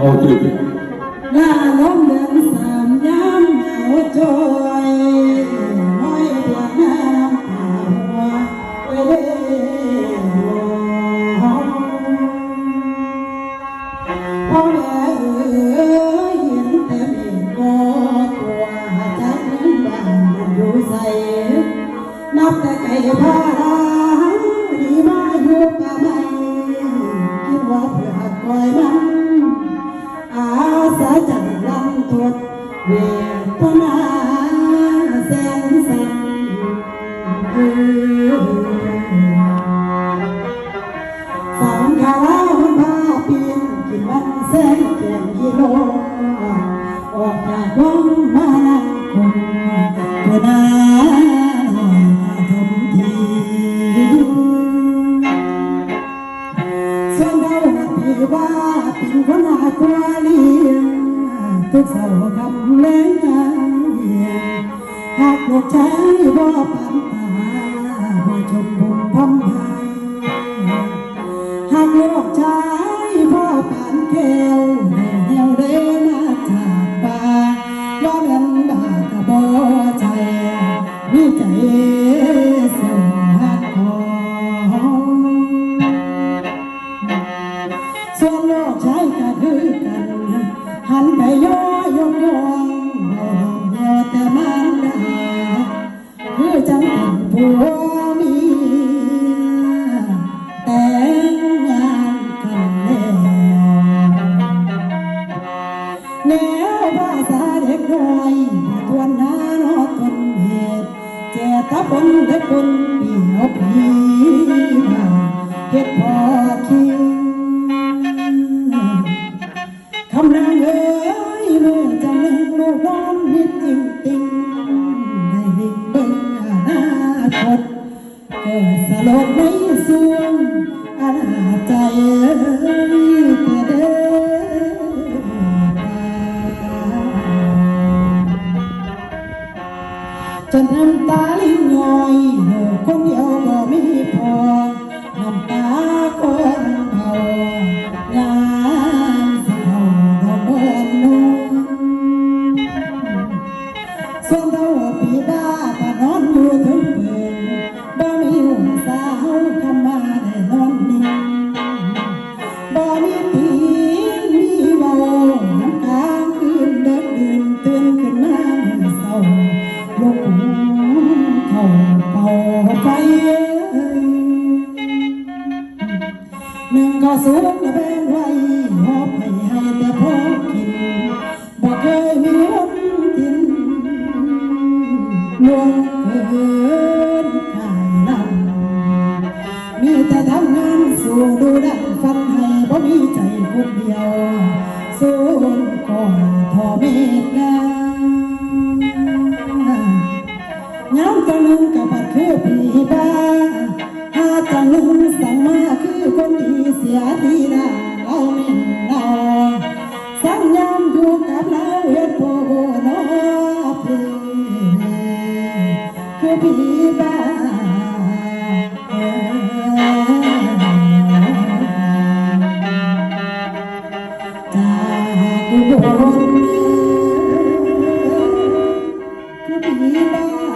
โอเคหน้าน้องเดือนสามยามหนาวจอยห้อยเดือนน้ำตาหัวไปเด้อพ่อแม่เอ๋ยเห็นแต่เมฆก็กลัวจักบ้านมันอยู่ใส่นับแต่ไก่พาดี จังลังทดเวทนาแสนสั่นเออสังขาราพาปีนกินมันแสนแก่นกิโลออกจากวังมาคง ว่าเป็นคนหาตัวเลี้ยงทุกเสาร์คำเลี้ยงหากหัวใจบ่ปันตาบ่ชมบุญพำไทยหากหัวใจ ผัวเมียแต่งงานกันแล้วแนวภาษาเด็กน้อยทวนหานอทนเหตุแจตะปนเด็กคนเปียวปีมาเฮ็ดพอคิ สลบในสวงอาณาใจแต่เด้อจนน้ำตา ก็สูงและแบ่งไว้หอบให้ให้แต่พอกินบ่เคยมีวันกินลวงเกินขายนำมีแต่ทำงานสู่ดูดันฟันให้บ่มีใจคนเดียวสู้ก่อนทอเมตงาาที่นาเอามินนาสังยามอยู่กับเราเฮ็ดโพนอพีคือพี่บ้าจากบนคือพี่บ้า